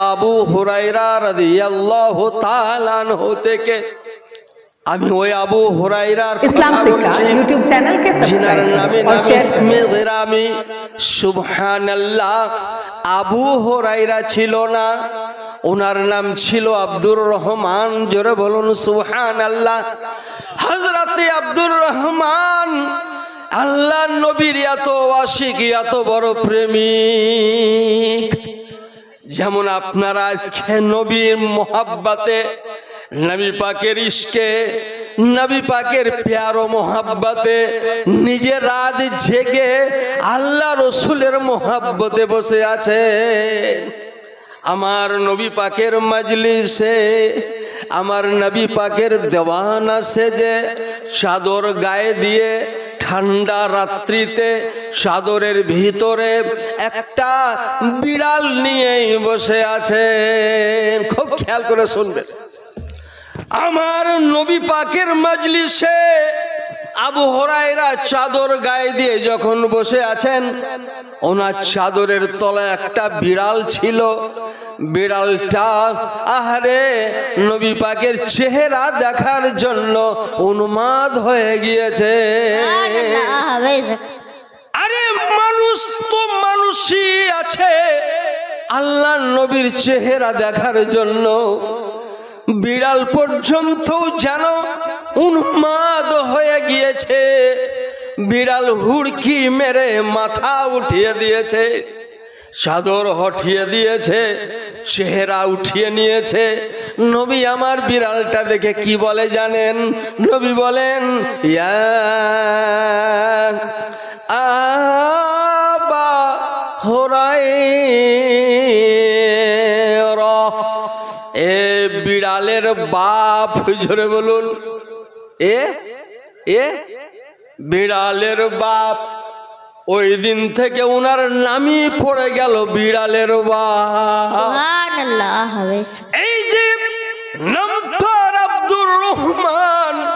আবু হুরাইরা হতে কে থেকে আমি ওই আবু হুরাইরার আবু ছিল না। ওনার নাম ছিল আব্দুর রহমান। জোরে বলুন সুহান আল্লাহ হজরত আব্দুর রহমান আল্লাহ নবীর এত আশিক এত বড় প্রেমিক। যেমন আপনারা আজকে নবীর মোহাব্বাতে, নবী পাকের ইশকে, নবী পাকের প্যারো মোহাব্বাতে, নিজের রাত জেগে আল্লাহ রসুলের মোহাব্বতে বসে আছে আমার নবী পাকের মজলিসে, আমার নবী পাকের দেওয়ান আছে যে, চাদর গায়ে দিয়ে ঠান্ডা রাত্রিতে সাদরের ভিতরে একটা বিড়াল নিয়েই বসে আছে। খুব খেয়াল করে শুনবে আমার নবী পাকের মজলিসে আবু হরাইরা চাদর গায়ে দিয়ে যখন বসে আছেন, ওনার চাদরের তলায় একটা বিড়াল ছিল। বিড়ালটা, আহারে, নবী পাকের চেহারা দেখার জন্য উন্মাদ হয়ে গিয়েছে। আরে, মানুষ তো মানুষই আছে। আল্লাহ নবীর চেহারা দেখার জন্য বিড়াল পর্যন্ত যেন উন্মাদ হয়ে গিয়েছে। বিড়াল হুড়কি মেরে মাথা উঠিয়ে দিয়েছে। চাদর হটিয়ে দিয়েছে, চেহারা উঠিয়ে নিয়েছে। নবী আমার বিড়ালটা দেখে কি বলে জানেন? নবী বলেন আবা হরাই এ বিড়ালের বাপ, জোরে বলুন। এ? এ? বিড়ালের বাপ। ওই দিন থেকে উনার নামই পড়ে গেল বিড়ালের বাপ। এই যে আব্দুর রহমান।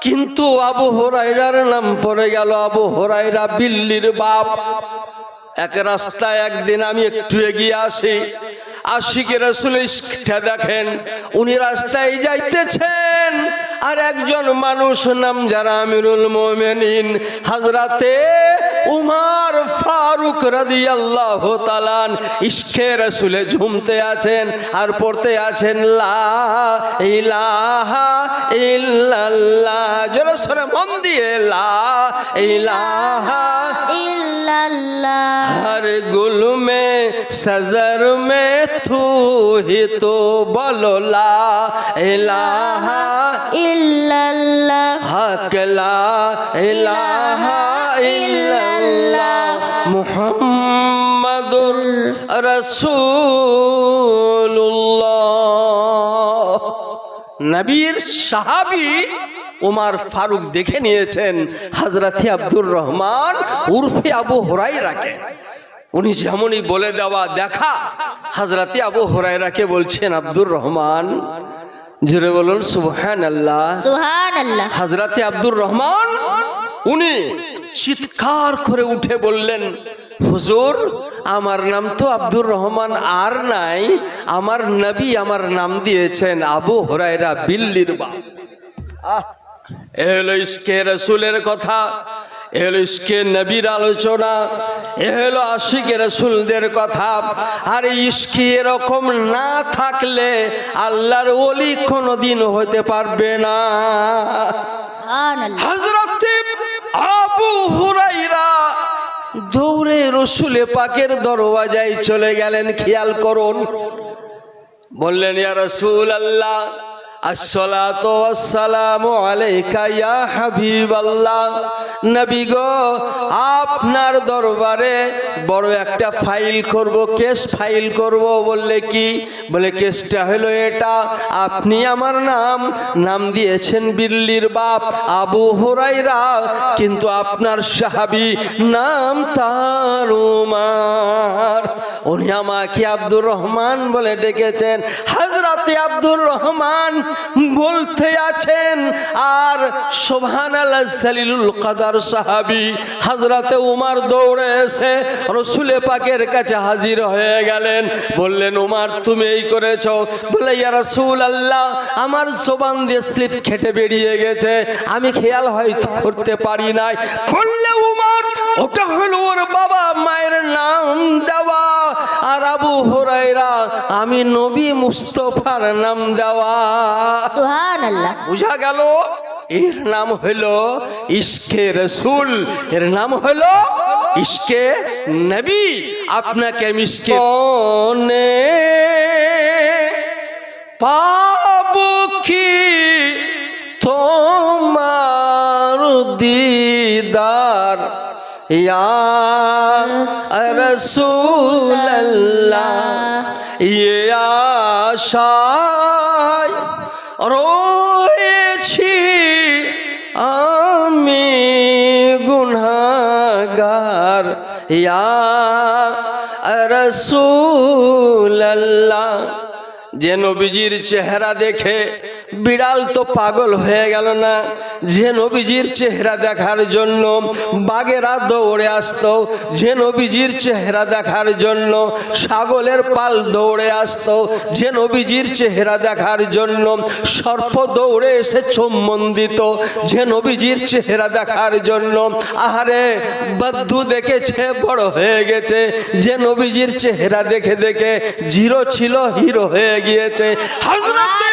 কিন্তু আবু হরাইরার নাম পড়ে গেল আবু হরাইরা বিল্লির বাপ। এক রাস্তায় একদিন আমি একটু এগিয়ে আসি। আশিকে রসুল দেখেন। উনি রাস্তায় যাইতেছেন। আর একজন মানুষ নাম যারা আমিরুল মোমেনিন হাজরাতে উমার ফারুক রাদি আল্লাহ তালান ইস্কে রসুলে ঝুমতে আছেন আর পড়তে আছেন লাহা ইল্লাল্লাহ। জোরে মন দিয়ে सजर में तू ही तो बोलो ला इलाहा हक ला इलाहा इल्लल्लाह मुहम्मदुर রসুল্লাহ নবীর সাহাবী ওমার ফারুক দেখে নিয়েছেন হাজরাতি আব্দুর রহমান উর্ফে আবু হরাইরাকে উনি যেমনই বলে দেওয়া দেখা হাজরাতি আবু হরাইরাকে বলছেন আব্দুর রহমান। জোরে বলুন সুবহান আল্লাহ হাজরাতে আব্দুর রহমান উনি চিৎকার করে উঠে বললেন হুজুর আমার নাম তো আব্দুর রহমান আর নাই আমার নবী আমার নাম দিয়েছেন আবু হরাইরা বিল্লির বা এ হলো ইসকে রসুলের কথা। এ হলো ইসকে নবীর আলোচনা এ হলো আশিকে রসুলদের কথা। আর ইসকে এরকম না থাকলে আল্লাহর ওলি কোনোদিন হতে পারবে না। হজরত আবু হুরাইরা দৌড়ে রসুলে পাকের দরওয়াজায় চলে গেলেন খেয়াল করুন। বললেন ইয়া রসুল আল্লাহ আসসালাতু ওয়াসসালামু আলাইকা ইয়া হাবিবাল্লাহ। নবী গো, আপনার দরবারে বড় একটা ফাইল করব, কেস ফাইল করব, বললে কি? বলে, কেসটা হলো এটা, আপনি আমার নাম নাম দিয়েছেন বিল্লির বাপ আবু হুরাইরা কিন্তু আপনার সাহাবী নাম তার উনি আমাকে আব্দুর রহমান বলে ডেকেছেন। হাজরাতে আব্দুর রহমান বলতে আছেন, আর সোভান আল্লাহ সালিলুল কাদার সাহাবি হাজরাতে উমার দৌড়ে এসে রসুলে পাকের কাছে হাজির হয়ে গেলেন। বললেন, উমার, তুমি এই করেছ? বলে ইয়া রসুল আল্লাহ আমার সোবান দিয়ে স্লিপ খেটে বেরিয়ে গেছে। আমি খেয়াল হয়তো করতে পারি নাই। বললে, উমার, ওটা হলো ওর বাবা মায়ের নাম দেওয়া। আর আবু হরাইরা আমি নবী মুস্তফার নাম দেওয়া। বুঝা গেল? এর নাম হলো ইশকে রসুল এর নাম হলো ইশকে নবী। আপনাকে আমি পাবো কি তোমার দিদার ইয়া রসুল ইয়ে আশায় রয়েছি আমি গুনাগার ইয়া রসুল্লাহ যে নবীজির চেহারা দেখে বিড়াল তো পাগল হয়ে গেল না। যে নবীজির চেহারা দেখার জন্য বাঘেরা দৌড়ে আসত যে নবীজির চেহারা দেখার জন্য ছাগলের পাল দৌড়ে আসত যে নবীজির চেহারা দেখার জন্য সর্প দৌড়ে এসে চুম্বন দিত যে নবীজির চেহারা দেখার জন্য আহারে বদ্ধু দেখেছে বড় হয়ে গেছে যে নবীজির চেহারা দেখে দেখে জিরো ছিল হিরো হয়ে গিয়েছে। হযরতে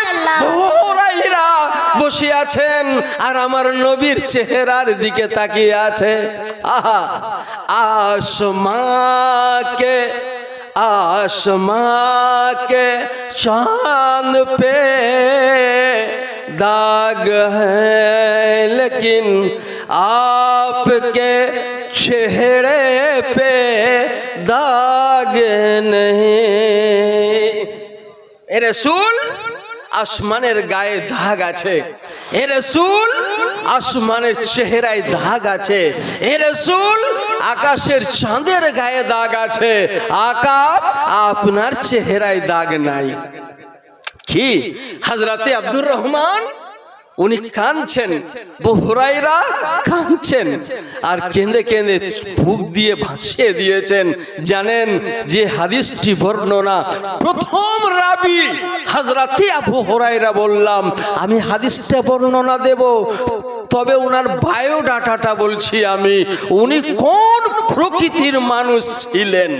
হুরায়রা বসে আছেন আর আমার নবীর চেহারার দিকে তাকিয়ে আছে আহা আসমাকে आसमां के चांद पे दाग है लेकिन आपके चेहरे पे दाग नहीं এ রসুল আসমানের গায়ে দাগ আছে। এ রসুল আসমানের চেহারায় দাগ আছে। এ রসুল আকাশের চাঁদের গায়ে দাগ আছে। আকাশ আপনার চেহারায় দাগ নাই। কি? হাজরাতে আব্দুর রহমান উনি কাঁদছেন বহুরাইরা কাঁদছেন। আর কেঁদে কেঁদে ফুক দিয়ে ভাসিয়ে দিয়েছেন। জানেন যে হাদিসটি বর্ণনা, প্রথম রাবি হাজরাতে আবু হরাইরা বললাম, আমি হাদিসটা বর্ণনা দেব। তবে ওনার বায়োডাটাটা বলছি আমি, উনি কোন প্রকৃতির মানুষ ছিলেন?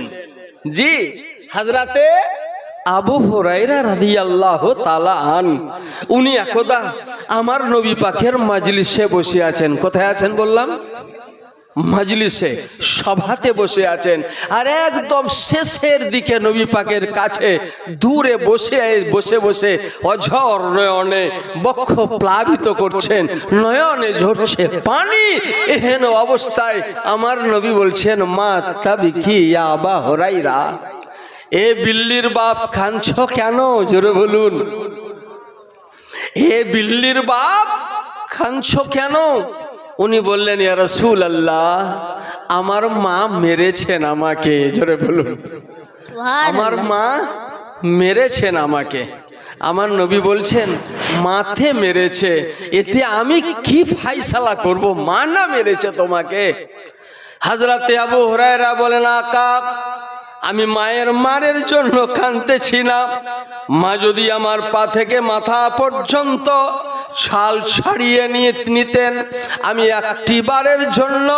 জি, হাজরাতে আবু হরাইরা রাদিয়াল্লাহু তাআলা আন, উনি একদা আমার নবী পাখের মাজলিসে বসে আছেন। কোথায় আছেন বললাম? মাজলিসে, সভাতে বসে আছেন। আর একদম শেষের দিকে নবী পাকের কাছে দূরে বসে বসে বসে অঝর নয়নে বক্ষ প্লাবিত করছেন। নয়নে ঝরছে পানি। এহেন অবস্থায় আমার নবী বলছেন, মা তাবি কি আবা হরাইরা এ বিল্লির বাপ খানছ কেন? জোরে বলুন। এ বিল্লির বাপ খানছ কেন? উনি বললেন ইয়া রসুল আল্লাহ আমার মা মেরেছেন আমাকে। জোরে বলুন। আমার মা মেরেছেন আমাকে। আমার নবী বলছেন মাথে মেরেছে এতে আমি কি ফাইসালা করব? মা না মেরেছে তোমাকে? হাজরাতে আবু হরায়রা বলেন আকা আমি মায়ের মারের জন্য কাঁদতেছি না। মা যদি আমার পা থেকে মাথা পর্যন্ত ছাল ছাড়িয়ে নিয়ে নিতেন। আমি একটি বারের জন্য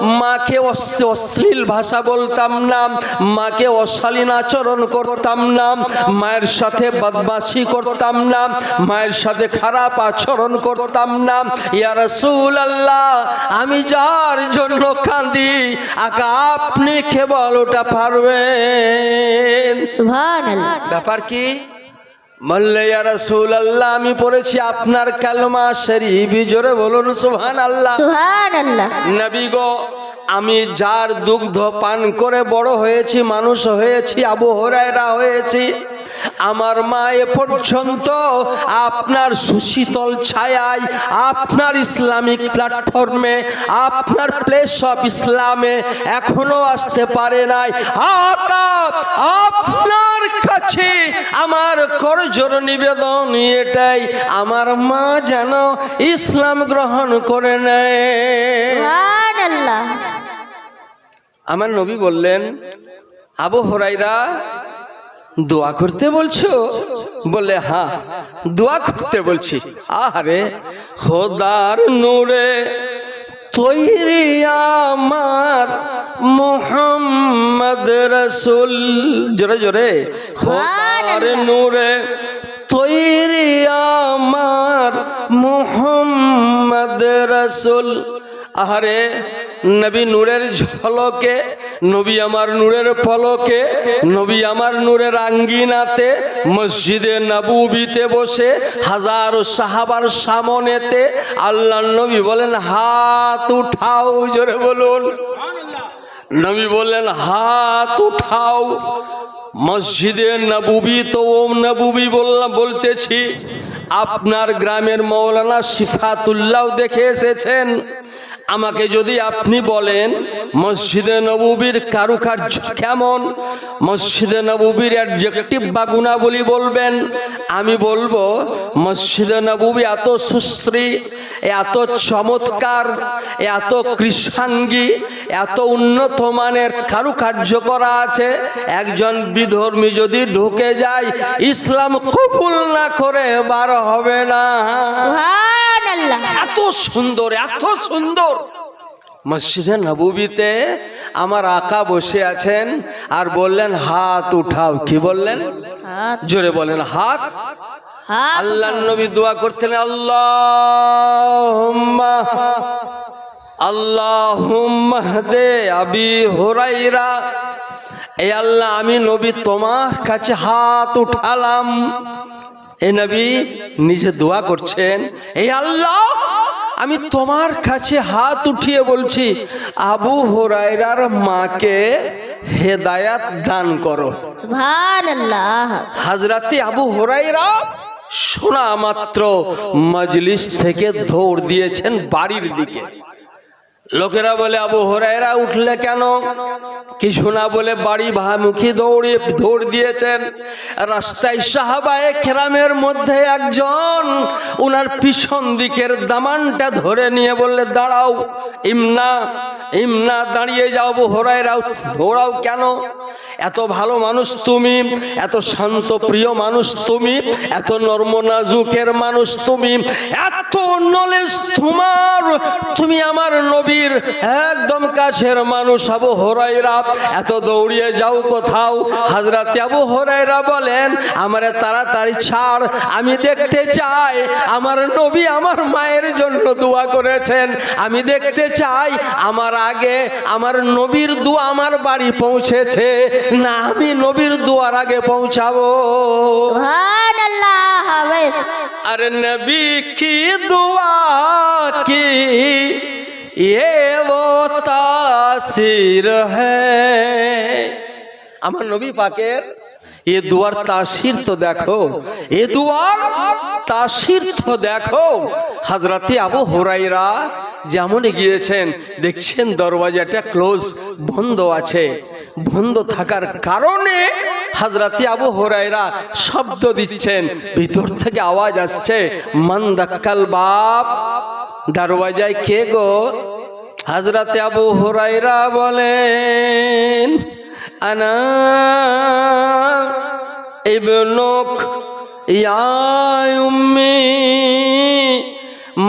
মাকে অশ্লী- অশ্লীল ভাষা বলতাম না মাকে অশালীন আচরণ করতাম না মায়ের সাথে বদমাশি করতাম না মায়ের সাথে খারাপ আচরণ করতাম না। ইয়া রাসূল আল্লাহ আমি যার জন্য কাঁদি আকা আপনি কেবল ওটা পারবেন। সুবহানাল্লাহ। ব্যাপার কি? রাসূল আল্লাহ আমি পড়েছি আপনার কালমা শরীফ। জোরে বলুন সুবহান আল্লাহ সুবহানাল্লাহ। নবী গো আমি যার দুগ্ধ পান করে বড় হয়েছি, মানুষ হয়েছি, আবু হরায়রা হয়েছি, আমার মা এ পর্যন্ত আপনার সুশীতল ছায়ায়, আপনার ইসলামিক প্ল্যাটফর্মে, আপনার প্লেস অফ ইসলামে এখনও আসতে পারে নাই। আপনার কাছে আমার করজোর নিবেদন এটাই, আমার মা যেন ইসলাম গ্রহণ করে নেয়। আমার নবী বললেন আবু হরাইরা দোয়া করতে বলছো? বলে হ্যাঁ দোয়া করতে বলছি। আরে খোদার নূরে তৈরি আমার মোহাম্মদ রসুল। জোরে জোরে খোদার নূরে তৈরি আমার মোহাম্মদ রসুল। আহারে নবী নূরের ঝলকে, নবী আমার নূরের পলকে নবী আমার নূরের আঙ্গিনাতে, মসজিদে নবুবিতে বসে হাজারো সাহাবার সামনেতে আল্লাহ নবী বলেন, হাত উঠাও জোরে বলুন। নবী বললেন, হাত উঠাও। মসজিদে নবুবি তো ওম নবুবি বললাম, বলতেছি, আপনার গ্রামের মৌলানা সিফাতুল্লাহ দেখে এসেছেন। আমাকে যদি আপনি বলেন, মসজিদে নবুবির কারুকার্য কেমন? মসজিদে নবুবির অ্যাডজেক্টিভ বা গুণাবলী বলবেন। আমি বলব, মসজিদে নবুবি এত সুশ্রী, এত চমৎকার, এত কৃষাঙ্গী, এত উন্নত মানের কারুকার্য করা আছে। একজন বিধর্মী যদি ঢুকে যায়, ইসলাম কবুল না করে বার হবে না। এত সুন্দর এত সুন্দর। মসজিদে নবুবিতে আমার আকা বসে আছেন আর বললেন হাত উঠাও। কি বললেন? জোরে বলেন হাত। আল্লাহ নবী দোয়া করতেন আল্লাহ আল্লাহ দে আবি হোরাইরা। এই আল্লাহ আমি নবী তোমার কাছে হাত উঠালাম। এই নবী নিজে দোয়া করছেন এই আল্লাহ আমি তোমার কাছে হাত উঠিয়ে বলছি আবু হোরাইরার মাকে হেদায়াত দান করো। সুবহানাল্লাহ। হাজরাতে আবু হোরাইরা শোনা মাত্র মজলিস থেকে দৌড় দিয়েছেন বাড়ির দিকে। লোকেরা বলে, আবু হোরাইরা উঠলে কেন? কিছু না বলে, বাড়ি ভামুখী দৌড়ে, দৌড় দিয়েছেন। রাস্তায় সাহাবায়ে কেরামের মধ্যে একজন, উনার পিছন দিকের দামানটা ধরে নিয়ে বললে, দাঁড়াও, ইমনা ইমনা, দাঁড়িয়ে যাও আবু হোরাইরা দৌড়াও কেন? এত ভালো মানুষ তুমি, এত শান্ত, প্রিয় মানুষ তুমি, এত নর্ম, নাজুকের মানুষ তুমি, এত নলেজ তোমার, তুমি আমার নবীর একদম কাছের মানুষ আবু হরাইরা এত দৌড়িয়ে যাও কোথাও? হাজরাতে আবু হরাইরা বলেন আমারে তাড়াতাড়ি ছাড় আমি দেখতে চাই। আমার নবী আমার মায়ের জন্য দোয়া করেছেন। আমি দেখতে চাই আমার আগে আমার নবীর দোয়া আমার বাড়ি পৌঁছেছে। না আমি নবীর দোয়ার আগে পৌঁছাবো। আরে নবী কি দোয়া কি ये वो तासीर है আমার নবী পাকের এ দুয়ার তাসির তো দেখো এ দুয়ার তাসির তো দেখো হাজরাতে আবু হোরাইরা যেমন গিয়েছেন দেখছেন দরওয়াজাটা ক্লোজ বন্ধ আছে বন্ধ থাকার কারণে হাজরাতে আবু হোরাইরা শব্দ দিচ্ছেন ভিতর থেকে আওয়াজ আসছে মন্দাক্কাল বাপ দরওয়াজায় কে গো? হাজরাতে আবু হোরাইরা বলেন আনা ইবনুক উম্মি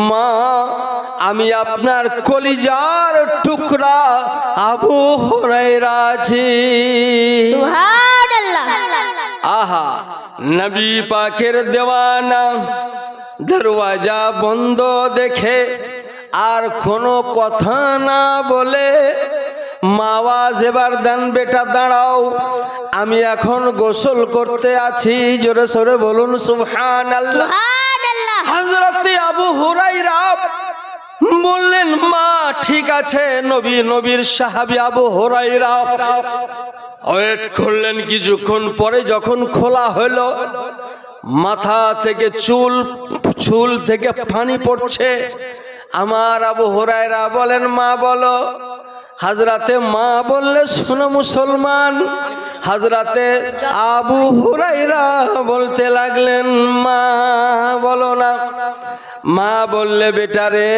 মা আমি আপনার কলিজার টুকরা আবু হরাইরা আছি। আহা নবী পাকের দেওয়ানা। দরওয়াজা বন্ধ দেখে আর কোনো কথা না বলে মাওয়াজ এবার দেন বেটা দাঁড়াও আমি এখন গোসল করতে আছি। জোরে সোরে বলুন আল্লাহ সুবহানাল্লাহ। হজরতে আবু হুরাইরা বললেন মা ঠিক আছে নবী নবীর সাহাবি আবু হুরাইরা ওয়েট করলেন কিছুক্ষণ পরে যখন খোলা হলো মাথা থেকে চুল চুল থেকে পানি পড়ছে। আমার আবু হরাইরা বলেন, মা, বলো। হাজরাতে মা বললে, শোনো মুসলমান। হাজরাতে আবু হুরাইরা বলতে লাগলেন, মা, বলো না। মা বললে বেটারে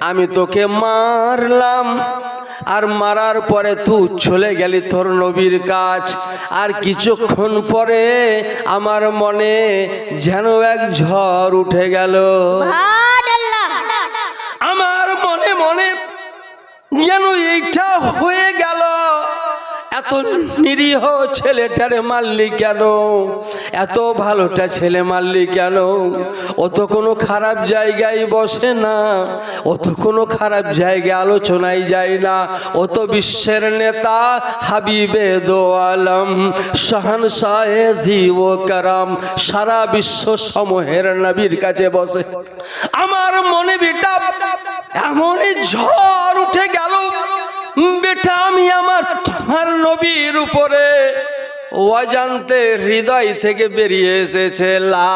আমি তোকে মারলাম আর মারার পরে তু চলে গেলি তোর নবীর কাজ আর কিছুক্ষণ পরে আমার মনে যেন এক ঝড় উঠে গেল। আমার মনে মনে যেন এইটা হয়ে গেল। এত নিরীহ ছেলেটারে মারলি কেন? এত ভালোটা ছেলে মারলি কেন? ও তো কোনো খারাপ জায়গায় বসে না, ও তো কোনো খারাপ জায়গায় আলোচনায় যায় না। ও তো বিশ্বের নেতা হাবিবে দো আলম শাহান শাহে জিও কারাম, সারা বিশ্ব সমূহের নবীর কাছে বসে। আমার মনে বেটা, এমনই ঝড় উঠে গেল। বেটা, আমি আমার তোমার নবীর উপরে অজান্তে হৃদয় থেকে বেরিয়ে এসেছে। লা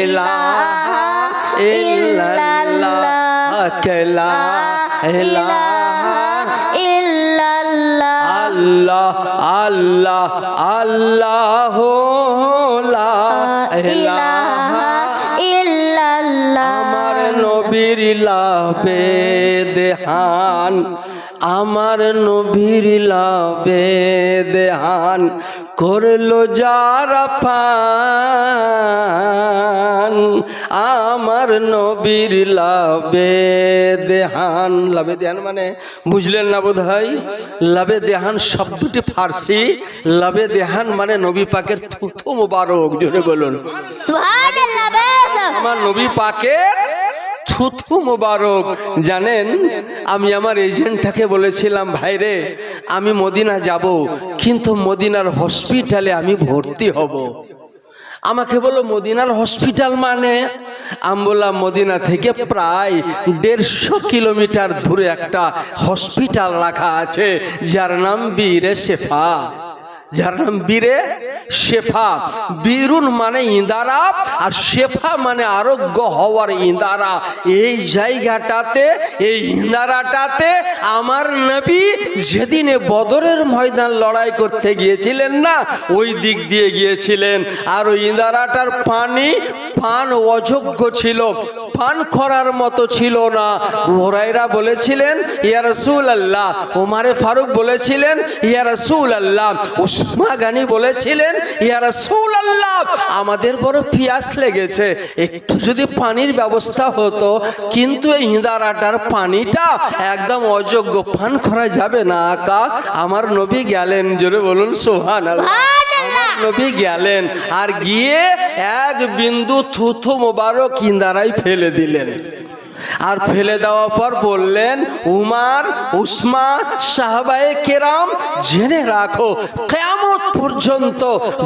ইলাহা ইল্লাল্লাহ লা ইলাহা ইল্লাল্লাহ আল্লাহ আল্লাহ আল্লাহ আমার নবীর লাভে দেহান। আমার নবীর লাভে দেহান করল যারা পান। আমার নবীর লাভে দেহান। লাভে দেহান মানে বুঝলেন না বোধ হয় লাভে দেহান শব্দটি ফার্সি। লাভে দেহান মানে নবী পাকের থুথু মুবারক জোরে বলুন। আমার নবী পাকের থুথু মোবারক। জানেন, আমি আমার এজেন্টটাকে বলেছিলাম ভাইরে আমি মদিনা যাব, কিন্তু মদিনার হসপিটালে আমি ভর্তি হব। আমাকে বলো মদিনার হসপিটাল মানে? আমি বললাম, মদিনা থেকে প্রায় দেড়শো কিলোমিটার দূরে একটা হসপিটাল রাখা আছে, যার নাম বীরে শেফা। যার নাম বীরে শেফা। বীরুন মানে ইন্দারা আর শেফা মানে আরোগ্য হওয়ার ইন্দারা। এই জায়গাটাতে, এই ইন্দারাটাতে আমার নবী যেদিনে বদরের ময়দান লড়াই করতে গিয়েছিলেন না, ওই দিক দিয়ে গিয়েছিলেন। আর ওই ইন্দারাটার পানি, পান অযোগ্য ছিল, পান করার মতো ছিল না। ওরাইরা বলেছিলেন, ইয়া আল্লাহ ওমারে ফারুক বলেছিলেন, ইয়া আল্লাহ উসমা গানি বলেছিলেন ইয়া রসুল আল্লাহ আমাদের বড় পিয়াস লেগেছে। একটু যদি পানির ব্যবস্থা হতো কিন্তু এই ইঁদারাটার পানিটা একদম অযোগ্য। পান করা যাবে না আকা। আমার নবী গেলেন জোরে বলুন সোহান নবী গেলেন আর গিয়ে এক বিন্দু থুথু মোবারক ইন্দারাই ফেলে দিলেন। আর ফেলে দেওয়ার পর বললেন উমার উসমা সাহবায়ে কেরাম জেনে রাখো কেমন পর্যন্ত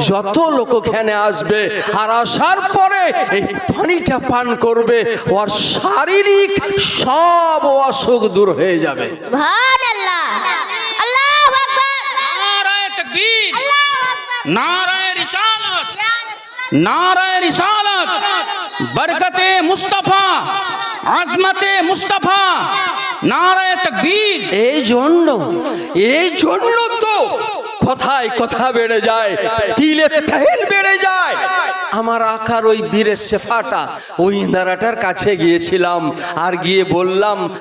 যত লোক খেনে আসবে আর আসার পরে এই পানিটা পান করবে ওর শারীরিক সব অসুখ দূর হয়ে যাবে। নারায়ণ রিসালত। রিসালত। বরকতে মুস্তফা। আজমাতে মুস্তাফা, নারায় তকবীর। এই জন্য এই জন্য তো কথায় কথা বেড়ে যায়, তিলে তেল বেড়ে যায়। আমার আঁকার ওই বীরের শেফাটা, ওই ইন্দারাটার কাছে গিয়েছিলাম আর গিয়ে বললাম